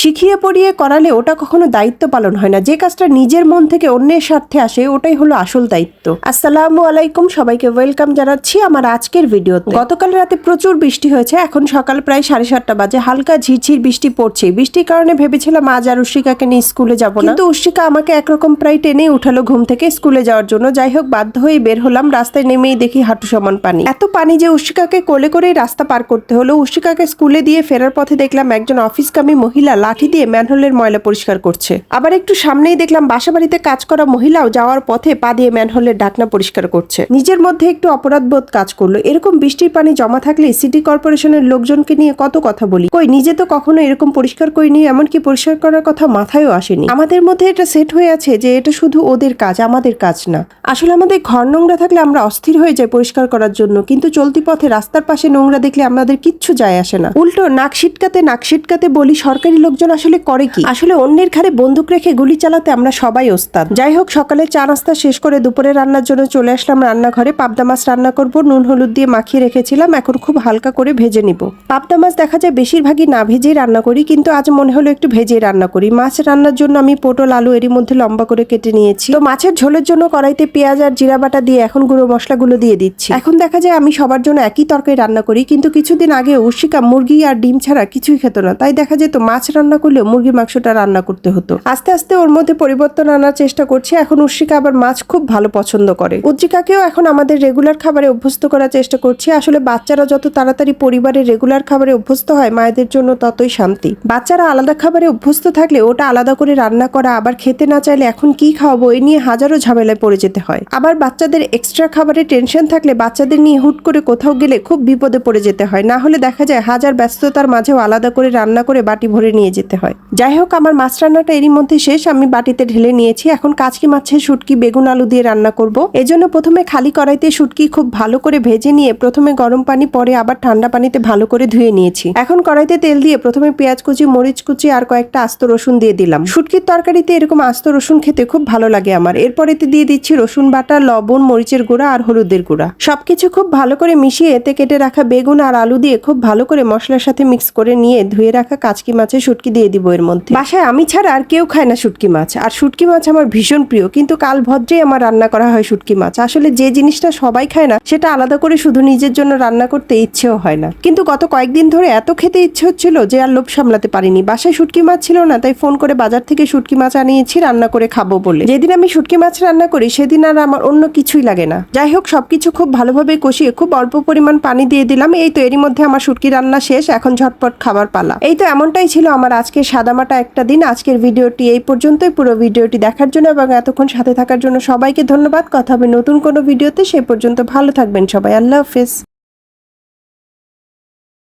শিখিয়ে পড়িয়ে করালে ওটা কখনো দায়িত্ব পালন হয় না। যে কাজটা নিজের মন থেকে অন্যের স্বার্থে আসে, ওটাই হলো আসল দায়িত্ব। আসসালামু আলাইকুম, সবাইকে ওয়েলকাম জানাচ্ছি আমার আজকের ভিডিওতে। গতকাল রাতে প্রচুর বৃষ্টি হয়েছে, এখন সকাল প্রায় সাড়ে সাতটা বাজে, হালকা ঝিরঝির বৃষ্টি পড়ছে। বৃষ্টির কারণে ভেবেছিলাম আজ আর উশিকাকে নিয়ে স্কুলে যাব না। কিন্তু উশিকা আমাকে একরকম প্রায় টেনে উঠালো ঘুম থেকে স্কুলে যাওয়ার জন্য। যাই হোক, বাধ্য হয়ে বের হলাম, রাস্তায় নেমেই দেখি হাঁটু সমান পানি। এত পানি যে উশিকাকে কোলে করেই রাস্তা পার করতে হলো। উশিকাকে স্কুলে দিয়ে ফেরার পথে দেখলাম একজন অফিসকামী মহিলা লাঠি দিয়ে ম্যানহোলের ময়লা পরিষ্কার করছে। আবার একটু সামনেই দেখলাম বাসা বাড়িতে কাজ করা মহিলাও যাওয়ার পথে পা দিয়ে ম্যানহোলের ঢাকনা পরিষ্কার করছে। নিজের মধ্যে একটু অপরাধবোধ কাজ করল। এরকম বৃষ্টির পানি জমা থাকলে সিটি কর্পোরেশনের লোকজনকে নিয়ে কত কথা বলি। কই, নিজে তো কখনো এরকম পরিষ্কার করিনি, এমনকি পরিষ্কার করার কথা মাথায়ও আসেনি। আমাদের মধ্যে এটা সেট হয়ে আছে যে এটা শুধু ওদের কাজ, আমাদের কাজ না। আসলে আমাদের ঘর নোংরা থাকলে আমরা অস্থির হয়ে যাই পরিষ্কার করার জন্য, কিন্তু চলতি পথে রাস্তার পাশে নোংরা দেখলে আমাদের কিচ্ছু যায় আসে না। উল্টো, নাক সিটকাতে নাক সিটকাতে বলি সরকারি লোকজন আসলে করে কি? আসলে অন্যের ঘাড়ে বন্দুক রেখে গুলি চালাতে আমরা সবাই ওস্তাদ। যাই হোক, সকালে চা নাস্তা শেষ করে দুপুরে রান্নার জন্য চলে আসলাম রান্নাঘরে। পাবদা মাছ রান্না করব, নুন, হলুদ দিয়ে মাখিয়ে রেখেছিলাম। এখন খুব হালকা করে ভেজে নিব। পাবদা মাছ দেখা যায় বেশিরভাগই না ভেজেই রান্না করি, কিন্তু আজ মনে হলো একটু ভেজে রান্না করি। মাছ রান্নার জন্য আমি পটল, আলু এরই মধ্যে লম্বা করে কেটে নিয়েছি। তো মাছের ঝোলের জন্য কড়াইতে পেঁয়াজ আর জিরা বাটা দিয়ে এখন গুঁড়ো মশলাগুলো দিয়ে দিচ্ছি। এখন দেখা যায় আমি সবার জন্য একই তরকারি রান্না করি, কিন্তু কিছুদিন আগে উশিকা মুরগি আর ডিম ছাড়া কিছুই খেত না। তাই দেখা যেত মাছ রান্না করলেও মুরগি মাংসটা রান্না করতে হতো। আস্তে আস্তে ওর মধ্যে পরিবর্তন আনার চেষ্টা করছি। এখন উশিকা আবার মাছ খুব ভালো পছন্দ করে। উজ্জিকাকেও এখন আমাদের রেগুলার খাবারে অভ্যস্ত করার চেষ্টা করছি। আসলে বাচ্চারা যত তাড়াতাড়ি পরিবারের রেগুলার খাবারে অভ্যস্ত হয়, মায়েদের জন্য ততই শান্তি। বাচ্চারা আলাদা খাবারে অভ্যস্ত থাকলে ওটা আলাদা করে রান্না করা, আবার খেতে না চাইলে এখন কি খাওয়াবো এই নিয়ে হাজারো ঝামেলায় পড়ে যেতে হয়। আবার বাচ্চাদের এক্সট্রা খাবারের টেনশন থাকলে বাচ্চাদের নিয়ে হুট করে কোথাও গেলে খুব বিপদে পড়ে যেতে হয়। না হলে দেখা যায় হাজার ব্যস্ততার মাঝেও আলাদা করে রান্না করে বাটি ভরে নিয়ে যেতে হয়। যাই হোক, আমার মাছ রান্নাটা এরই মধ্যে শেষ। আমি বাটিতে ঢেলে নিয়েছি। এখন কাচকি মাছের শুটকি, বেগুন আলু দিয়ে রান্না করব। এজন্য প্রথমে খালি কড়াইতে শুটকি খুব ভালো করে ভেজে নিয়ে প্রথমে গরম পানি, পরে আবার ঠান্ডা পানিতে ভালো করে ধুয়ে নিয়েছি। এখন কড়াইতে তেল দিয়ে প্রথমে পেঁয়াজ কুচি, মরিচ কুচি আর কয়েকটা আস্ত রসুন দিয়ে দিলাম। শুটকির তরকারিতে এরকম আস্ত রসুন খেতে খুব ভালো লাগে আমার। এরপর এতে দিয়ে দিচ্ছি রসুন বাটা, লবণ, মরিচের গুঁড়া আর হলুদের গুঁড়া। সবকিছু খুব ভালো করে মিশিয়ে এতে কেটে রাখা বেগুন আর আলু দিয়ে খুব ভালো করে মশলার সাথে মিক্স করে নিয়ে ধুয়ে রাখা কাচকি মাছের শুটকি দিয়ে দিব এর মধ্যে। বাসায় আমি ছাড়া আর কেউ খায় না শুটকি মাছ। আর শুটকি মাছ আমার ভীষণ প্রিয়, কিন্তু কাল ভদ্রেই আমার রান্না করা হয় শুটকি মাছ। আসলে যে জিনিসটা সবাই খায় না, সেটা আলাদা করে শুধু নিজের জন্য রান্না করতে ইচ্ছেও হয় না। কিন্তু গত কয়েকদিন ধরে এত খেতে ইচ্ছে হচ্ছিল যে আর লোভ সামলাতে পারিনি। বাসায় শুটকি মাছ ছিল না, তাই ফোন করে বাজার থেকে শুটকি মাছ আনিয়েছি, রান্না করে খাব বলে। যেদিন আমি শুটকি মাছ রান্না করি, সেদিন আর আমার অন্য কিছুই লাগে না। যাই হোক, সবকিছু খুব ভালোভাবে কষিয়ে খুব অল্প পরিমাণ পানি দিয়ে দিলাম। এই তো এরই মধ্যে আমার শুটকি রান্না শেষ, এখন ঝটপট খাবার পালা। এই তো এমনটাই ছিল আমার আজকের সাদামাটা একটা দিন, আজকের ভিডিওটি এই পর্যন্তই। পুরো ভিডিওটি দেখার জন্য এবং এতক্ষণ সাথে থাকার জন্য সবাইকে ধন্যবাদ। কথা হবে নতুন কোনো ভিডিওতে, সে পর্যন্ত ভালো থাকবেন সবাই। আল্লাহ হাফেজ।